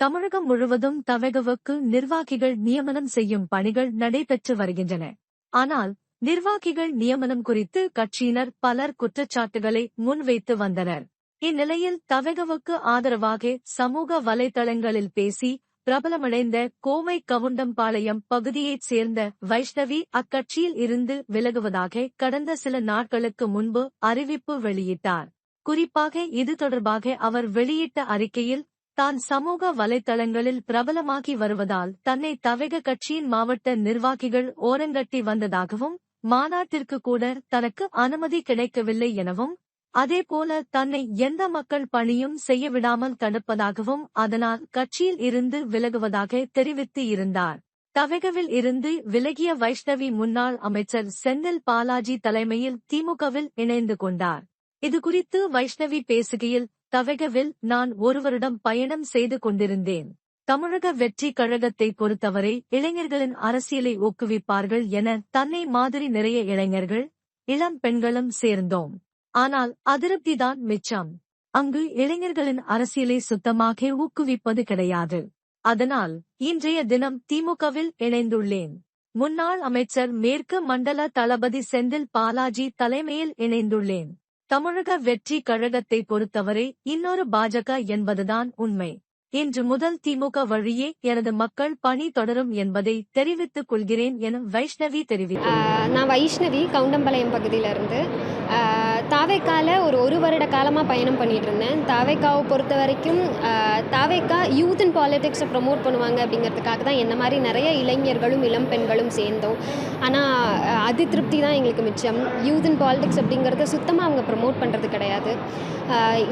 தமிழகம் முழுவதும் தமிழகவுக்கு நிர்வாகிகள் நியமனம் செய்யும் பணிகள் நடைபெற்று வருகின்றன. ஆனால் நிர்வாகிகள் நியமனம் குறித்து கட்சியினர் பலர் குற்றச்சாட்டுகளை முன்வைத்து வந்தனர். இந்நிலையில் தவகவுக்கு ஆதரவாக சமூக வலைதளங்களில் பேசி பிரபலமடைந்த கோவை கவுண்டம்பாளையம் பகுதியைச் சேர்ந்த வைஷ்ணவி அக்கட்சியில் இருந்து விலகுவதாக கடந்த சில நாட்களுக்கு முன்பு அறிவிப்பு வெளியிட்டார். குறிப்பாக இது தொடர்பாக அவர் வெளியிட்ட அறிக்கையில் தான் சமூக வலைதளங்களில் பிரபலமாகி வருவதால் தன்னை தவக கட்சியின் மாவட்ட நிர்வாகிகள் ஓரங்கட்டி வந்ததாகவும் மாநாட்டிற்கு கூட தனக்கு அனுமதி கிடைக்கவில்லை எனவும் அதேபோல தன்னை எந்த மக்கள் பணியும் செய்யவிடாமல் தடுப்பதாகவும் அதனால் கட்சியில் இருந்து விலகுவதாக தெரிவித்து இருந்தார். தவகவில் இருந்து விலகிய வைஷ்ணவி முன்னாள் அமைச்சர் செந்தில் பாலாஜி தலைமையில் திமுகவில் இணைந்து கொண்டார். இதுகுறித்து வைஷ்ணவி பேசுகையில் தவகவில் நான் ஒருவரிடம் பயணம் செய்து கொண்டிருந்தேன். தமிழக வெற்றி கழகத்தை பொறுத்தவரை இளைஞர்களின் அரசியலை ஊக்குவிப்பார்கள் என தன்னை மாதிரி நிறைய இளைஞர்கள் இளம் பெண்களும் சேர்ந்தோம். ஆனால் அதிருப்திதான் மிச்சம். அங்கு இளைஞர்களின் அரசியலை சுத்தமாக ஊக்குவிப்பது கிடையாது. அதனால் இன்றைய தினம் திமுகவில் இணைந்துள்ளேன். முன்னாள் அமைச்சர் மேற்கு மண்டல தளபதி செந்தில் பாலாஜி தலைமையில் இணைந்துள்ளேன். தமிழக வெற்றி கழகத்தை பொறுத்தவரை இன்னொரு பாஜக என்பதுதான் உண்மை. இன்று முதல் திமுக வழியே எனது மக்கள் பணி தொடரும் என்பதை தெரிவித்துக் கொள்கிறேன் என வைஷ்ணவி தெரிவித்தார் நான் வைஷ்ணவி கவுண்டம்பாளையம் பகுதியிலேருந்து. தாவேக்கால ஒரு ஒரு வருட காலமாக பயணம் பண்ணிட்டு இருந்தேன் தாவேக்காவை பொறுத்த வரைக்கும் தாவேக்கா யூத் அண்ட் பாலிடிக்ஸை ப்ரமோட் பண்ணுவாங்க அப்படிங்கிறதுக்காக தான் என்ன மாதிரி நிறைய இளைஞர்களும் இளம் பெண்களும் சேர்ந்தோம். ஆனால் அது திருப்தி தான் எங்களுக்கு மிச்சம். யூத் அண்ட் பாலிடிக்ஸ் அப்படிங்கிறத சுத்தமாக அவங்க ப்ரமோட் பண்ணுறது கிடையாது.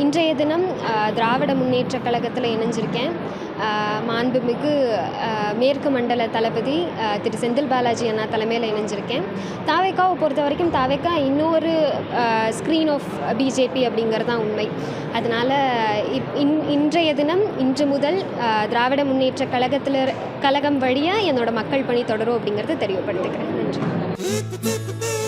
இன்றைய தினம் திராவிட முன்னேற்றக் கழகத்தில் இணைஞ்சிருக்கேன். மாண்புமிகு மேற்கு மண்டல தளபதி திரு செந்தில் பாலாஜி அண்ணா தலைமையில் இணைஞ்சிருக்கேன். தாவேக்காவை பொறுத்த வரைக்கும் தாவேக்கா இன்னொரு ஸ்க்ரீன் ஆஃப் பிஜேபி அப்படிங்கிறது தான் உண்மை. அதனால் இப் இன் இன்றைய தினம் இன்று முதல் திராவிட முன்னேற்ற கழகத்தில் கழகம் வழியாக என்னோட மக்கள் பணி தொடரும் அப்படிங்கிறது தெரியப்படுத்துகிறேன் நன்றி.